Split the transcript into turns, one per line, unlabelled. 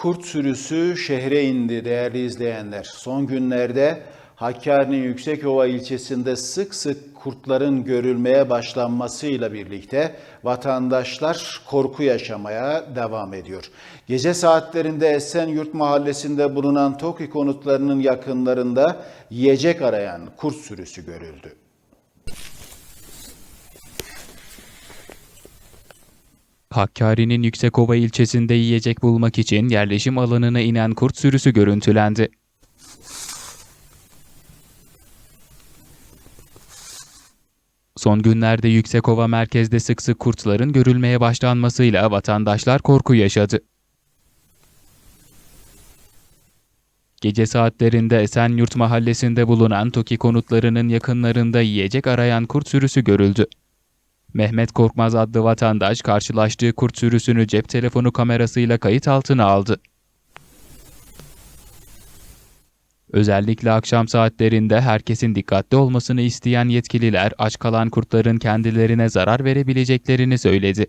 Kurt sürüsü şehre indi değerli izleyenler. Son günlerde Hakkari'nin Yüksekova ilçesinde sık sık kurtların görülmeye başlanmasıyla birlikte vatandaşlar korku yaşamaya devam ediyor. Gece saatlerinde Esenyurt mahallesinde bulunan TOKİ konutlarının yakınlarında yiyecek arayan kurt sürüsü görüldü.
Hakkari'nin Yüksekova ilçesinde yiyecek bulmak için yerleşim alanına inen kurt sürüsü görüntülendi. Son günlerde Yüksekova merkezde sık sık kurtların görülmeye başlanmasıyla vatandaşlar korku yaşadı. Gece saatlerinde Esenyurt mahallesinde bulunan TOKİ konutlarının yakınlarında yiyecek arayan kurt sürüsü görüldü. Mehmet Korkmaz adlı vatandaş karşılaştığı kurt sürüsünü cep telefonu kamerasıyla kayıt altına aldı. Özellikle akşam saatlerinde herkesin dikkatli olmasını isteyen yetkililer aç kalan kurtların kendilerine zarar verebileceklerini söyledi.